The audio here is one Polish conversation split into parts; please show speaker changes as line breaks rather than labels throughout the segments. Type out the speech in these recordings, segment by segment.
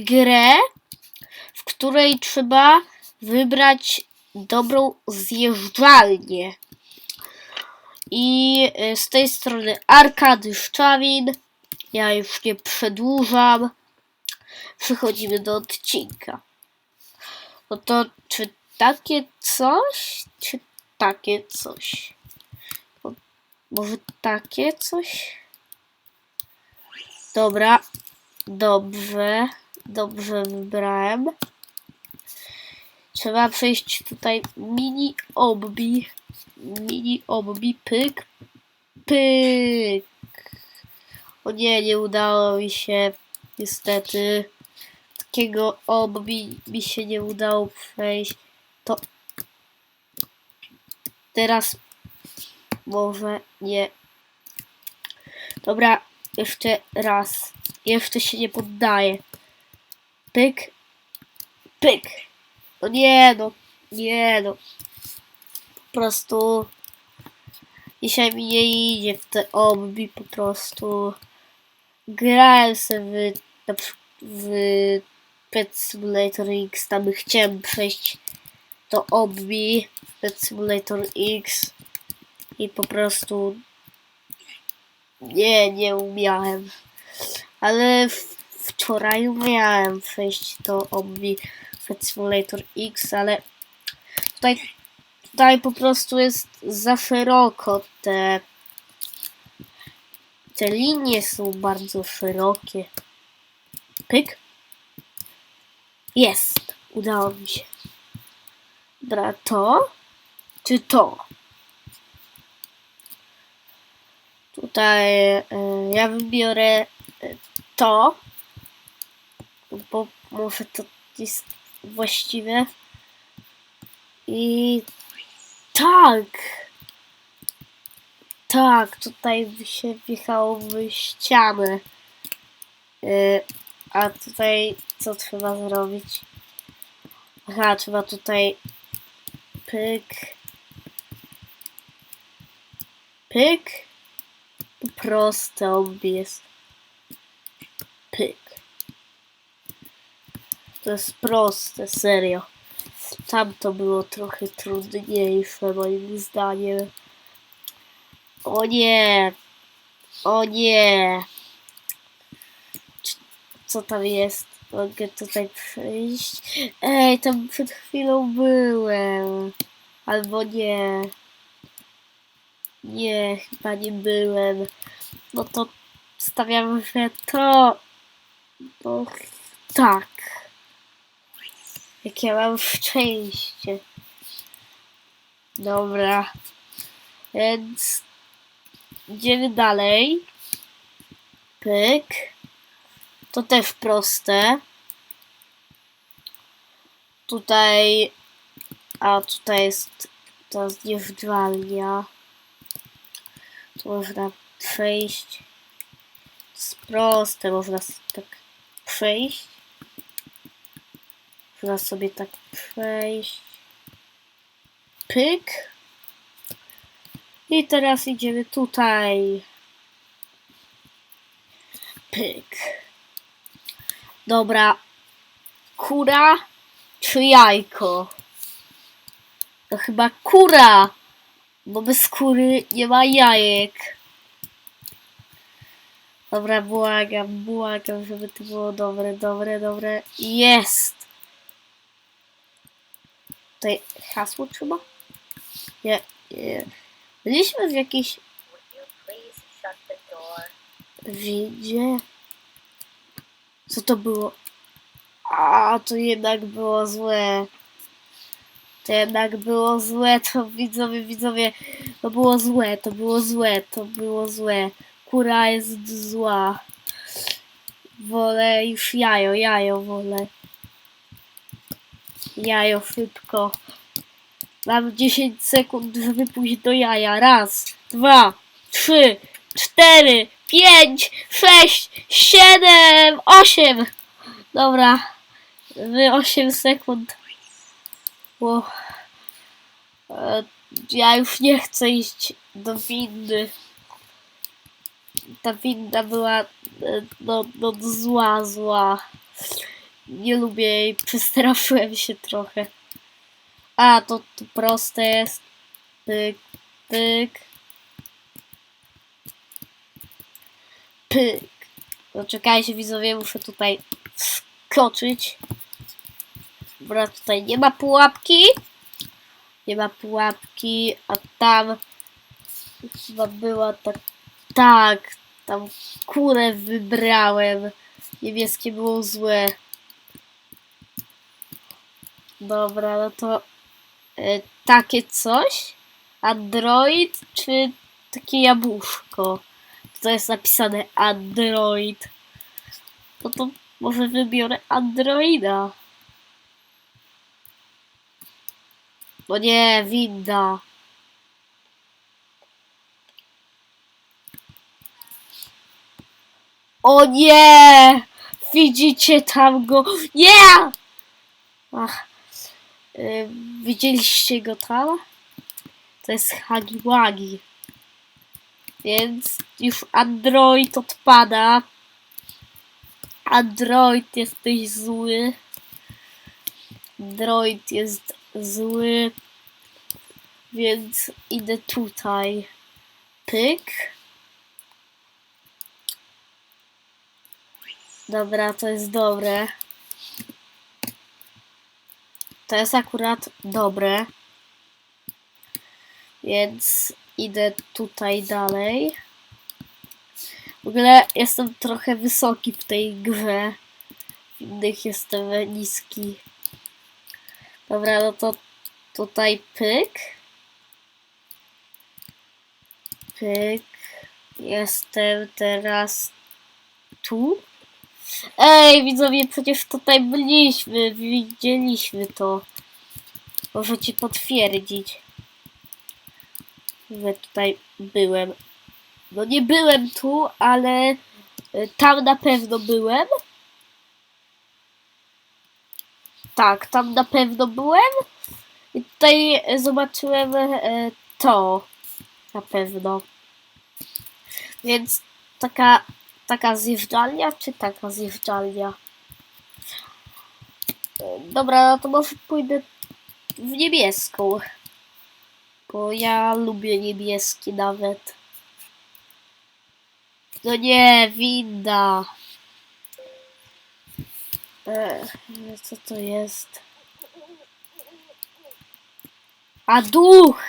grę, w której trzeba wybrać dobrą zjeżdżalnię. I y, z tej strony Arkady Szczawin. Ja już nie przedłużam. Przechodzimy do odcinka. No to czy takie coś, czy takie coś? Może takie coś? Dobra, dobrze, dobrze wybrałem. Trzeba przejść tutaj mini obbi, mini obbi, pyk, pyk. O nie, nie udało mi się, niestety. Takiego obbi mi się nie udało przejść. To teraz może nie. Dobra, jeszcze raz. Jeszcze się nie poddaję. Pyk. Pyk. No nie no. Nie no. Po prostu. Dzisiaj mi nie idzie w te obbi po prostu. Grałem sobie w, w Pet Simulator X, tam chciałem przejść do obbi Pet Simulator X i po prostu nie, nie umiałem. Ale w- wczoraj umiałem przejść do obbi Pet Simulator X, ale tutaj, tutaj po prostu jest za szeroko te te linie są bardzo szerokie. Pyk. Jest. Udało mi się. Dobra, to czy to? Tutaj e, ja wybiorę e, to, bo może to jest właściwe. I tak. Tak, tutaj by się wjechało w ścianę. E, a tutaj co trzeba zrobić? Aha, trzeba tutaj pyk. Pyk. Proste obie jest. Pyk. To jest proste, serio. Tam to było trochę trudniejsze moim zdaniem. O nie! O nie! Co tam jest? Mogę tutaj przejść? Ej, tam przed chwilą byłem. Albo nie. Nie, chyba nie byłem. No to stawiam, że to. No tak. Jak ja mam szczęście. Dobra. Więc idziemy dalej. Pyk. To też proste. Tutaj. A tutaj jest ta zjeżdżalnia. Tu można przejść. To jest proste, można tak przejść. Można sobie tak przejść. Pyk. I teraz idziemy tutaj. Pyk. Dobra. Kura czy jajko? To chyba kura. Bo bez kury nie ma jajek. Dobra, błagam, błagam, żeby to było dobre, dobre, dobre. Jest! Tutaj hasło trzeba? Nie, nie. Byliśmy w jakiejś windzie. Co to było? A, to jednak było złe. To jednak było złe, to widzowie, widzowie, to było złe, to było złe, to było złe. Kura jest zła. Wolę już jajo, jajo wolę. Jajo szybko. Mam 10 sekund, żeby pójść do jaja. Raz, dwa, trzy, cztery, pięć, sześć, siedem, osiem. Dobra. Wy 8 sekund. Wow. E, Ja już nie chcę iść do windy. Ta winda była e, no, no zła, zła. Nie lubię jej, przestraszyłem się trochę. A, to, to proste jest. Pyk, pyk. Pyk. No czekajcie widzowie, muszę tutaj wskoczyć. Dobra, tutaj nie ma pułapki. Nie ma pułapki, a tam chyba była tak. Tak, tam kurę wybrałem. Niebieskie było złe. Dobra, no to e, takie coś? Android czy takie jabłuszko? To jest napisane Android. No to może wybiorę Androida. No nie, winda. O nie! Widzicie tam go? Nie! Ach, y, widzieliście go tam? To jest Hagiwagi. Więc już Android odpada. Android jesteś zły. Android jest zły. Więc idę tutaj. Pyk. Dobra, to jest dobre. To jest akurat dobre. Więc idę tutaj dalej. W ogóle jestem trochę wysoki w tej grze. W innych jestem niski. Dobra, no to tutaj pyk. Pyk. Jestem teraz tu. Ej, widzowie, przecież tutaj byliśmy, widzieliśmy to. Możecie potwierdzić, że tutaj byłem. No nie byłem tu, ale y, tam na pewno byłem. Tak, tam na pewno byłem. I tutaj zobaczyłem e, to. Na pewno. Więc taka taka zjeżdżalnia, czy taka zjeżdżalnia? Dobra, no to może pójdę w niebieską. Bo ja lubię niebieski nawet. No nie, winda. E, co to jest? A duch!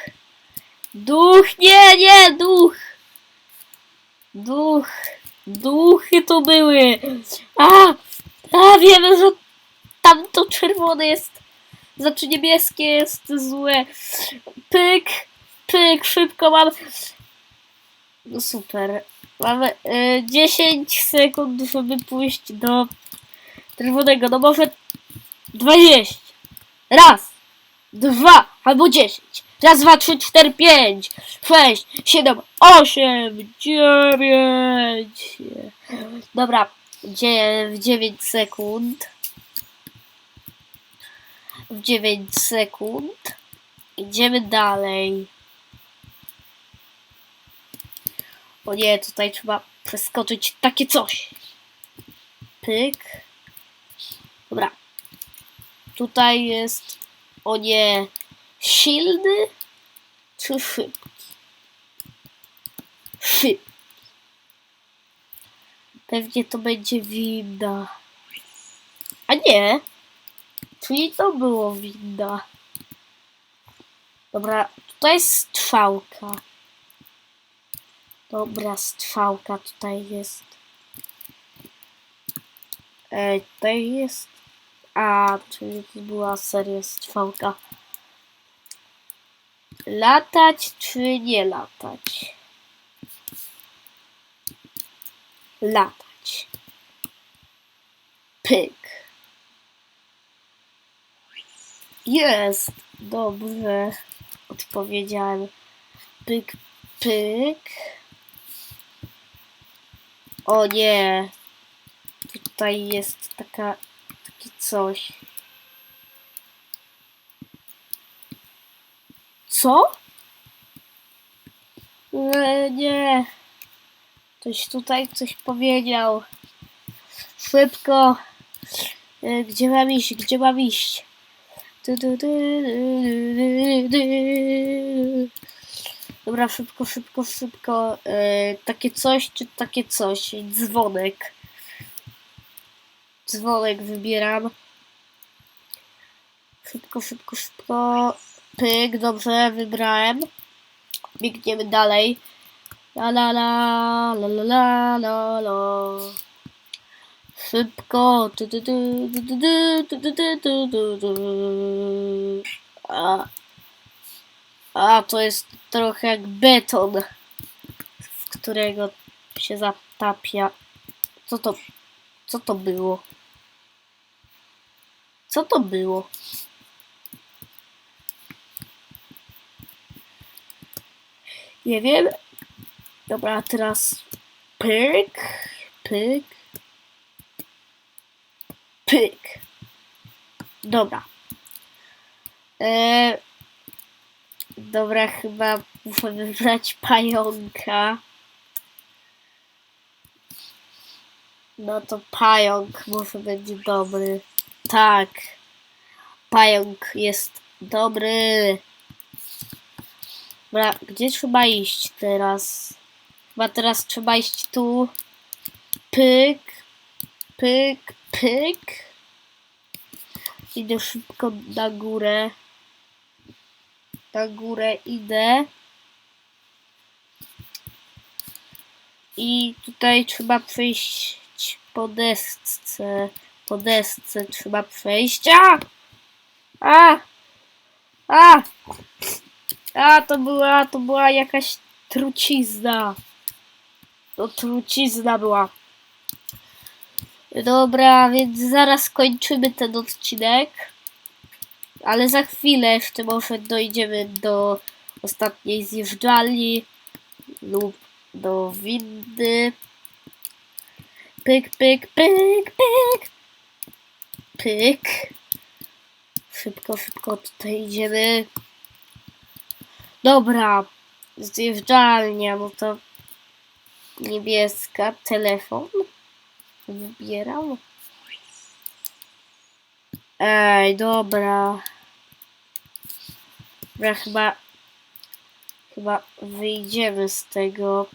Duch, nie, nie, duch! Duch. Duchy to były. A, a wiemy, że tam to czerwone jest. Znaczy niebieskie jest złe. Pyk, pyk, szybko mam. No super. Mamy y, 10 sekund, żeby pójść do czerwonego. No może 20. Raz, dwa albo 10. Raz, dwa, trzy, cztery, pięć, sześć, siedem, osiem, dziewięć. Dobra, w 9 sekund. W 9 sekund. Idziemy dalej. O nie, tutaj trzeba przeskoczyć takie coś. Pyk. Dobra. Tutaj jest. O nie. Silny czy szybki? Szybki. Pewnie to będzie winda. A nie. Czyli to było winda. Dobra, tutaj jest strzałka. Dobra, strzałka tutaj jest. Ej, tutaj jest. A, czyli to była seria strzałka. Latać czy nie latać? Latać. Pyk. Jest. Dobrze. Odpowiedziałem. Pyk, pyk. O nie. Tutaj jest taka, takie coś. Co? Nie. Ktoś tutaj coś powiedział. Szybko. E, Gdzie mam iść? Gdzie mam iść? Dobra, szybko, szybko, szybko. E, takie coś, czy takie coś? Dzwonek. Dzwonek wybieram. Szybko, szybko, szybko. Pyk, dobrze, wybrałem. Biegniemy dalej. La la la, la la la la la. Szybko. A. A, to jest trochę jak beton, w którego się zatapia. Co to, co to było? Co to było? Nie wiem. Dobra, teraz pyk, pyk, pyk. Dobra. E, dobra, chyba muszę wybrać pająka. No to pająk może będzie dobry. Tak. Pająk jest dobry. Dobra, gdzie trzeba iść teraz? Chyba teraz trzeba iść tu. Pyk, pyk, pyk. Idę szybko na górę. Na górę idę. I tutaj trzeba przejść po desce. Po desce trzeba przejść. A! A! A! A, to była, to była jakaś trucizna. To trucizna była. Dobra, więc zaraz kończymy ten odcinek. Ale za chwilę jeszcze może dojdziemy do ostatniej zjeżdżalni lub do windy. Pyk, pyk, pyk, pyk. Pyk. Szybko, szybko tutaj idziemy. Dobra, zjeżdżalnia, no to niebieska, telefon wybieram. Ej, dobra. Dobra, chyba, chyba wyjdziemy z tego.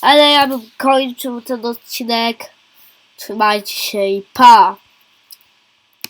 Ale ja bym kończył ten odcinek. Trzymajcie się i pa!